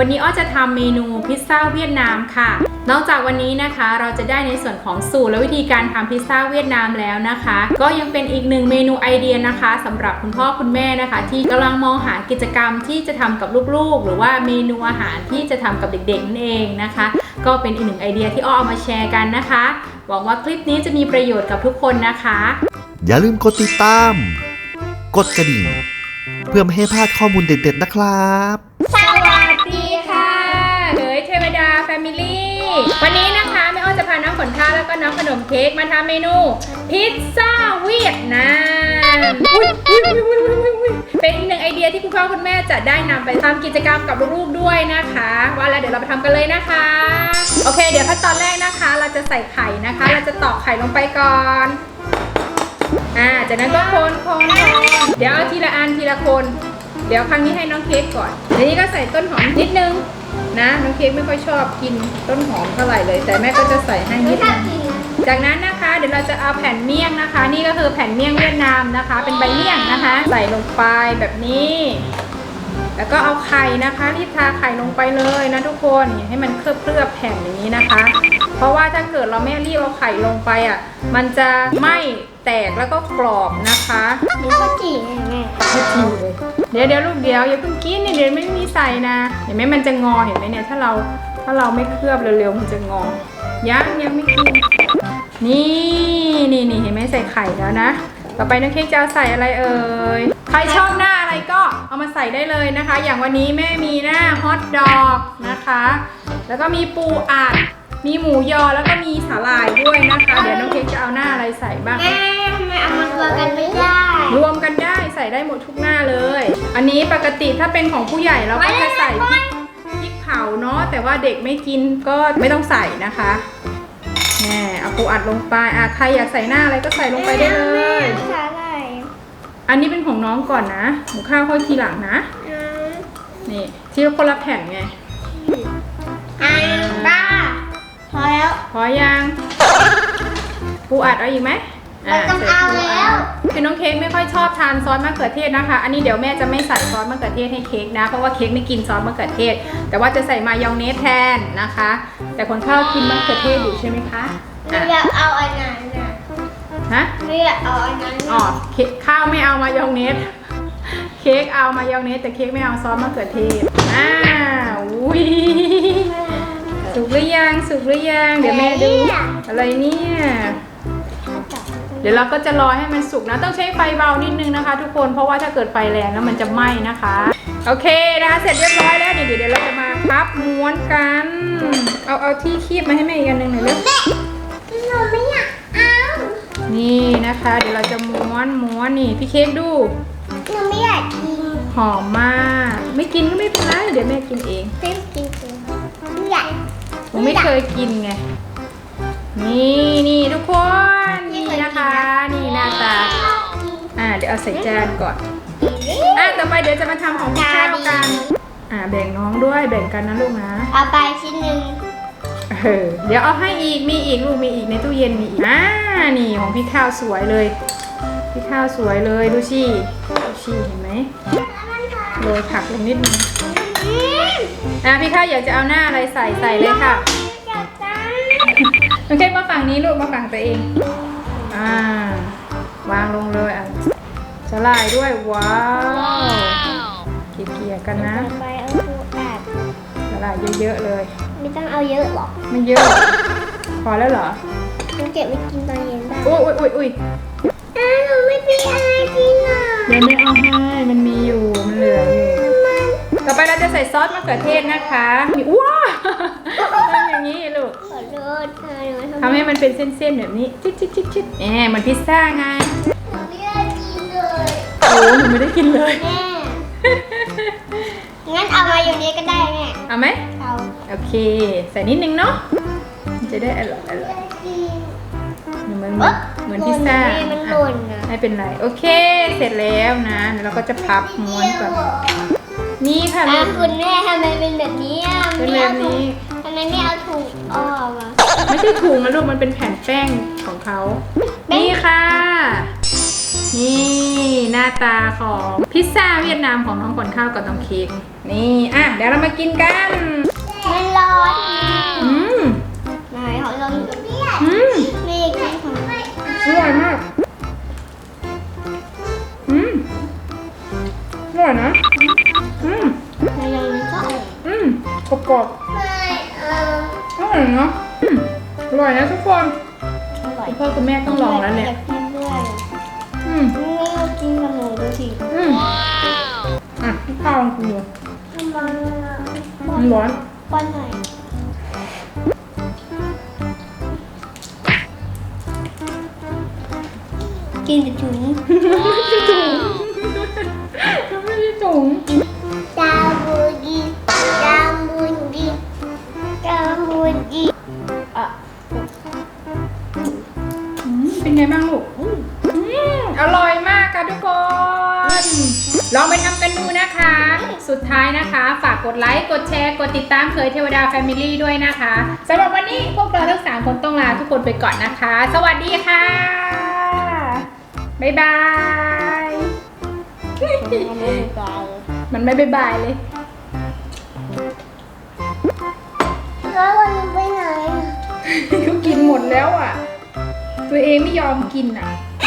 วันนี้อ้อจะทำเมนูพิซซ่าเวียดนามค่ะ นอกจากวันนี้นะคะเราจะได้ในส่วนของสูตรและวิธีการทำพิซซ่าเวียดนามแล้วนะคะ ก็ยังเป็นอีกหนึ่งเมนูไอเดียนะคะสำหรับคุณพ่อคุณแม่นะคะ ที่กำลังมองหากิจกรรมที่จะทำกับลูกๆ หรือว่าเมนูอาหารที่จะทำกับเด็กๆนั่นเองนะคะ ก็เป็นอีกหนึ่งไอเดียที่อ้อเอามาแชร์กันนะคะหวังว่าคลิปนี้จะมีประโยชน์กับทุกคนนะคะ อย่าลืมกดติดตาม กดกระดิ่ง เพื่อไม่ให้พลาดข้อมูลเด็ดๆนะครับ มิลี่ วันนี้นะคะแม่อ้อจะพาน้องขนข้าวแล้วก็น้องขนมเค้กมาทำเมนู พิซซ่าเวียดนามเป็นอีกหนึ่งไอเดียที่คุณพ่อคุณแม่จะได้นำไปทำกิจกรรมกับลูกๆด้วยนะคะ ว่าแล้วเดี๋ยวเราไปทำกันเลยนะคะ โอเค เดี๋ยวขั้นตอนแรกนะคะ เราจะใส่ไข่นะคะ เราจะตอกไข่ลงไปก่อนอ่าจากนั้นก็คนคนคนเดี๋ยวเอาทีละอันทีละคน เดี๋ยวครั้งนี้ให้น้องเค้กก่อนทีนี้ก็ใส่ต้นหอมนิดนึง นะน้องเค้กไม่ค่อยชอบกินต้นหอมเท่าไหร่เลย แต่แม่ก็จะใส่ให้นิดนึงจากนั้นนะคะเดี๋ยวเราจะเอาแผ่นเมี่ยงนะคะ นี่ก็คือแผ่นเมี่ยงเวียดนามนะคะ เป็นใบเมี่ยงนะคะ ใส่ลงไปแบบนี้ แล้วก็เอาไข่นะคะรีบทาไข่ลงไปเลยนะทุกคนให้มันเคลือบเคลือบๆแผ่นอย่างนี้นะคะ เพราะว่าถ้าเกิดเราไม่รีบเอาไข่ลงไปอะมันจะไหม้ แตกแล้วก็กรอบนะคะมีข้าวจี่ไงแม่ให้ทีเลยเดี๋ยวเดี๋ยวลูกเดี๋ยวอย่าเพิ่งกินเนี่ยเดี๋ยวไม่มีใส่นะ เห็นไหมมันจะงอเห็นไหมเนี่ยถ้าเราถ้าเราไม่เคลือบเร็วๆมันจะงอ ยังยังไม่กิน นี่นี่นี่เห็นไหมใส่ไข่แล้วนะ ต่อไปน้องเค้กจะเอาใส่อะไรเอ่ย ใครชอบหน้าอะไรก็เอามาใส่ได้เลยนะคะ อย่างวันนี้แม่มีหน้าฮอทดอกนะคะ แล้วก็มีปูอัดมีหมูยอแล้วก็มีสาหร่ายด้วยนะคะ เดี๋ยวน้องเค้กจะเอาหน้าอะไรใส่บ้างแม่ ทำไมเอามารวมกันไม่ได้ รวมกันได้ใส่ได้หมดทุกหน้าเลย อันนี้ปกติถ้าเป็นของผู้ใหญ่เราก็จะใส่พริกพริกเผาเนาะแต่ว่าเด็กไม่กินก็ไม่ต้องใส่นะคะแน่เอาปูอัดลงไปอะใครอยากใส่หน้าอะไรก็ใส่ลงไปได้เลยภาษาอะไรอันนี้เป็นของน้องก่อนนะหมูข้าวค่อยทีหลังนะอืมนี่ที่คนละแผ่นไงอ่าป้าพอแล้วพอยังปูอัดเอาอีกไหมอะ ไม่ต้องเอาแล้ว คือน้องเค้กไม่ค่อยชอบทานซอสมะเขือเทศนะคะ อันนี้เดี๋ยวแม่จะไม่ใส่ซอสมะเขือเทศให้เค้กนะ เพราะว่าเค้กไม่กินซอสมะเขือเทศ แต่ว่าจะใส่มายองเนสแทนนะคะ แต่คนข้าวกินมะเขือเทศอยู่ใช่ไหมคะไม่อะอยากเอาอันนั้นน่ะฮะไม่อยากเอาอันนั้นอ๋อน่ะเค้กข้าวไม่เอามายองเนส เค้กเอามายองเนสแต่เค้กไม่เอาซอสมะเขือเทศอ่าอุ้ยสุกหรือยัง สุกหรือยัง เดี๋ยวแม่ดู อะไรเนี่ย เดี๋ยวเราก็จะรอให้มันสุกนะ ต้องใช้ไฟเบานิดนึงนะคะ ทุกคน เพราะว่าถ้าเกิดไฟแรงแล้วมันจะไหม้นะคะ โอเคนะคะเสร็จเรียบร้อยแล้วเดี๋ยวเดี๋ยวเราจะมาพับม้วนกัน เอาเอาที่คีบมาให้แม่อีกอันหนึ่งหน่อยเร็วหนูไม่อยากเอานี่นะคะ เดี๋ยวเราจะม้วนม้วนนี่พี่เค้กดูหนูไม่อยากกิน หอมมาก ไม่กินก็ไม่เป็นไรเดี๋ยวแม่กินเองไม่กินจริงไม่อยากผมไม่เคยกินไง นี่นี่ทุกคนนี่ เดี๋ยวเอาใส่จานก่อน อะต่อไปเดี๋ยวจะมาทำของพี่ข้าวกัน อ่าแบ่งน้องด้วยแบ่งกันนะลูกนะ เอาไปชิ้นหนึ่งเออเดี๋ยวเอาให้อีกมีอีกลูกมีอีกในตู้เย็นมีอีก อ่า นี่ของพี่ข้าวสวยเลย พี่ข้าวสวยเลยดูสิดูสิเห็นไหมโรยผักลงนิดนึงอืมอะพี่ข้าวอยากจะเอาหน้าอะไรใส่ใส่เลยค่ะอยากได้โอเคมาฝั่งนี้ลูกมาฝั่งตัวเอง อ่า วางลงเลยอะ สลายด้วย ว้าวเกลี่ยๆกันนะต่อไปเอาปูอัดสลายเยอะๆเลย ไม่ต้องเอาเยอะหรอกไม่เยอะ พอแล้วเหรอหนูเก็บไว้กินตอนเย็นได้อุ้ยอุ้ยอุ้ยอุ้ยอ้าวหนูไม่มีอะไรกินอะเดี๋ยวไม่เอาให้มันมีอยู่มันเหลืออยู่มันต่อไปเราจะใส่ซอสมะเขือเทศนะคะมีว้าทำอย่างนี้ลูกขอโทษค่ะหนูทำให้มันเป็นเส้นๆแบบนี้ ชิดชิดชิดชิดแหมเหมันพิซซ่าไง โอ้หนูไม่ได้กินเลย แม่ งั้นเอามาอยู่นี้ก็ได้แม่ เอาไหม เอาโอเค ใส่นิดนึงเนาะมันจะได้อร่อยอร่อยกินเหมือนเหมือนเหมือนพิซซ่าแม่มันหล่นนะไม่เป็นไร โอเค เสร็จแล้วนะเดี๋ยวเราก็จะพับม้วนก่อน นี่ค่ะอะลูกคุณแม่ทำไมเป็นแบบนี้อะเป็นแบบนี้ทำไมไม่เอาถุงออกอะไม่ใช่ถุงนะลูกมันเป็นแผ่นแป้งของเขาแป้งนี่ค่ะ นี่หน้าตาของพิซซ่าเวียดนามของน้องขนข้าวกับน้องเค้กนี่อะเดี๋ยวเรามากินกันมันร้อนอืมไหนขอลองดูอืมนี่กินของอร่อยมากอืมอร่อยนะอืมในลองดูก็อร่อยอืมกรอบกรอบไม่เออๆอร่อยเนาะอืมอร่อยนะทุกคนอร่อยคุณพ่อคุณแม่ต้องลองแล้วเนี่ยากกินด้วยอื มนี่เรากินกับหนูดูสิอืมอะพี่ข้าวลองกินดูทำไมอะมันร้อนป้อนหน่อยกินแต่ถุงไม่ใช่ถุงไม่ใช่ถุงจาบูดีจาบูดีจาบูดีอะอืมเป็นไงบ้างลูก ลองไปทำกันดูนะคะ สุดท้ายนะคะ ฝากกดไลค์ กดแชร์ กดติดตามเคยเทวดาแฟมิลี่ด้วยนะคะสำหรับวันนี้พวกเราทั้งสามคนต้องลาทุกคนไปก่อนนะคะ สวัสดีค่ะ บ๊ายบาย มันไม่มีปลาเลยมันไม่บ๊ายบายเลยแล้ววันนี้ไปไหนเขากินหมดแล้วอะ ตัวเองไม่ยอมกินอะ